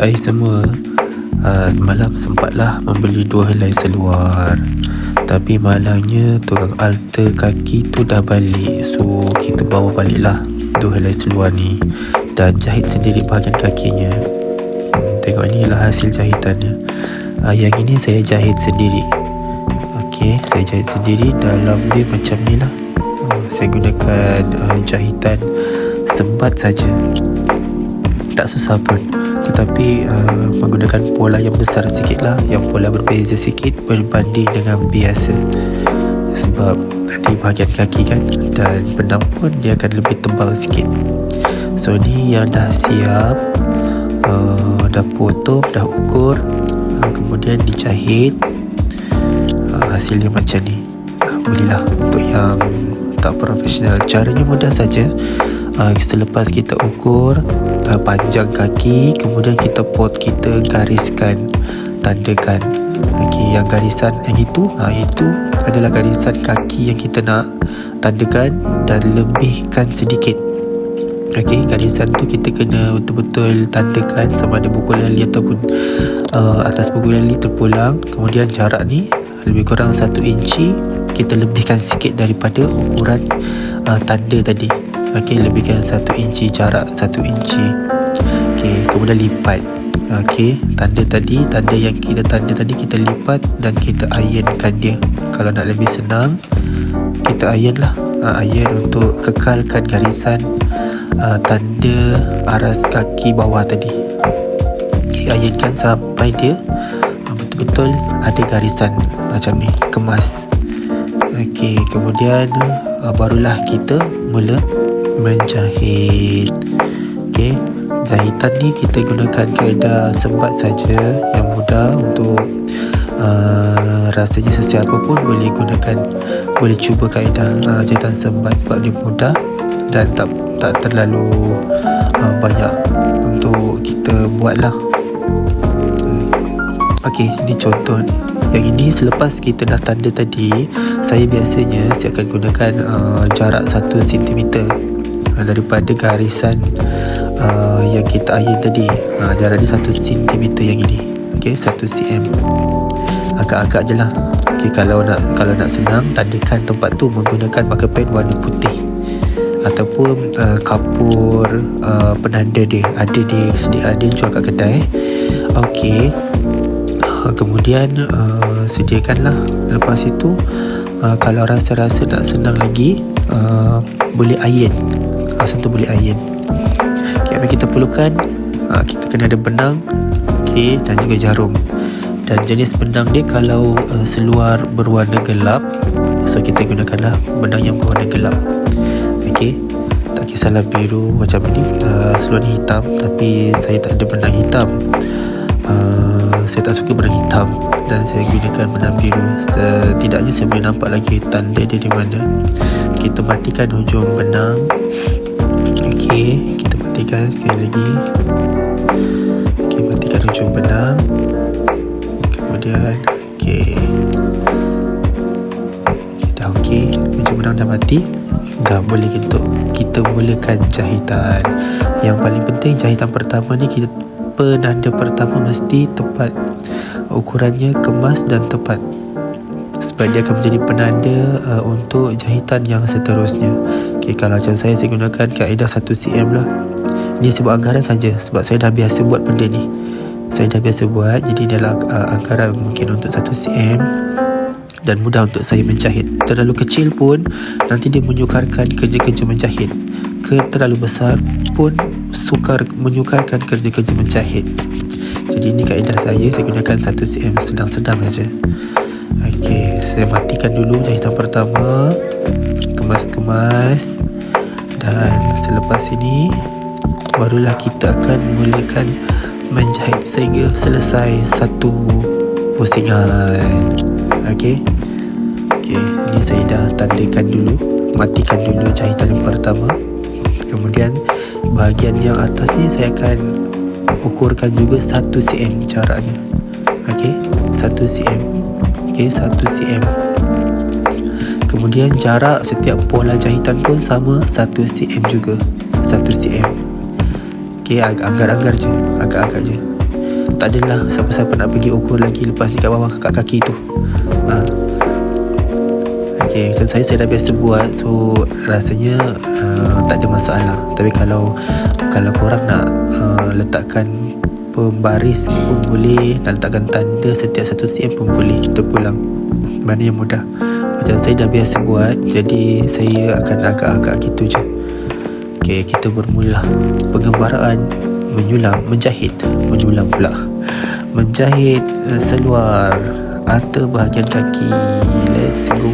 Hai semua uh, Semalam sempatlah membeli dua helai seluar. Tapi malangnya tukang alter kaki tu dah balik. So kita bawa balik lah dua helai seluar ni. Dan jahit sendiri bahagian kakinya. Tengok ni lah hasil jahitannya. Uh, Yang ini saya jahit sendiri. Okay, saya jahit sendiri. Dalam dia macam ni lah. Uh, Saya gunakan uh, jahitan sembat saja. Tak susah pun tetapi uh, menggunakan pola yang besar sikit lah yang pola berbeza sikit berbanding dengan biasa. Sebab di bahagian kaki kan dan benang pun dia akan lebih tebal sikit. So ni yang dah siap uh, dah potong dah ukur uh, kemudian dijahit uh, hasilnya macam ni. Bolehlah untuk yang tak profesional. Caranya mudah saja uh, selepas kita ukur uh, panjang kaki kemudian kita pot kita gariskan tandakan okey yang garisan yang itu uh, itu adalah garisan kaki yang kita nak tandakan dan lebihkan sedikit Okey, garisan tu kita kena betul-betul tandakan sama ada buku lali ataupun uh, atas buku lali terpulang. Kemudian jarak ni lebih kurang 1 inci kita lebihkan sikit daripada ukuran uh, tanda tadi. Okey, lebihkan 1 inci jarak 1 inci. Okey, kemudian lipat. Okey, tanda tadi, tanda yang kita tanda tadi kita lipat dan kita ironkan dia. Kalau nak lebih senang, kita iron lah. Uh, iron untuk kekalkan garisan uh, tanda aras kaki bawah tadi. Okey, ironkan sampai dia betul-betul ada garisan macam ni, kemas. Okey, kemudian uh, barulah kita mula menjahit okey jahitan ni kita gunakan kaedah sembat saja yang mudah untuk uh, rasanya sesiapa pun boleh gunakan boleh cuba kaedah uh, jahitan sembat sebab dia mudah dan tak tak terlalu uh, banyak untuk kita buat lah hmm. Okey, ini contoh. Yang ini selepas kita dah tanda tadi, saya biasanya saya akan gunakan uh, jarak 1 cm daripada garisan uh, yang kita akhir tadi. Uh, jarak dia 1 cm yang ini. Ok 1 cm. Agak-agak je lah. Ok kalau nak kalau nak senang tandakan tempat tu menggunakan marker pen warna putih. Ataupun uh, kapur uh, penanda dia. Ada di sedia ada jual kat kedai ok uh, kemudian uh, sediakanlah. Lepas itu uh, kalau rasa-rasa nak senang lagi uh, boleh iron Asal tu boleh iron okay, Apa kita perlukan? Uh, Kita kena ada benang. Okay, Dan juga jarum. Dan jenis benang dia Kalau uh, seluar berwarna gelap So kita gunakanlah Benang yang berwarna gelap. Okay Tak kisahlah biru Macam ni uh, Seluar ni hitam Tapi saya tak ada benang hitam. Uh, Saya tak suka benang hitam dan saya gunakan benang biru. Setidaknya saya boleh nampak lagi tanda dia di mana. Kita matikan hujung benang Okey, kita matikan sekali lagi. Okey, matikan hujung benang. Kemudian, okey. Okey, dah okey. Hujung benang dah mati. Dah boleh kita kita mulakan jahitan. Yang paling penting jahitan pertama ni kita penanda pertama mesti tepat ukurannya kemas dan tepat sebab dia akan menjadi penanda uh, untuk jahitan yang seterusnya okay, kalau macam saya saya gunakan kaedah 1 cm lah. Ini sebab anggaran saja sebab saya dah biasa buat benda ni. Saya dah biasa buat jadi dalam uh, anggaran mungkin untuk 1 cm dan mudah untuk saya menjahit. Terlalu kecil pun nanti dia menyukarkan kerja-kerja menjahit. Ke terlalu besar pun sukar menyukarkan kerja-kerja menjahit. Jadi ini kaedah saya saya gunakan 1 cm sedang-sedang saja. Okey, saya matikan dulu jahitan pertama. Kemas-kemas. Dan selepas ini barulah kita akan mulakan menjahit sehingga selesai satu pusingan. Okey. Okey, ini saya dah tandakan dulu, matikan dulu jahitan yang pertama. Kemudian bahagian yang atas ni saya akan ukurkan juga 1 cm jaraknya. Okey, 1 cm okay, 1 cm kemudian jarak setiap pola jahitan pun sama 1 cm juga. 1 cm. Ok agak anggar-anggar je. Agak-agak je. Tak adalah siapa-siapa nak pergi ukur lagi lepas dekat bawah kakak kaki tu. Ha. Okay, macam saya saya dah biasa buat so rasanya uh, tak ada masalah. Tapi kalau kalau korang nak uh, letakkan pembaris pun boleh nak letakkan tanda setiap satu cm pun boleh terpulang. Mana yang mudah macam saya dah biasa buat jadi saya akan agak-agak gitu je. Okay, kita bermula. Penggembaraan menyulam, menjahit. Menyulam pula. Menjahit uh, seluar. Atau bahagian kaki. Let's go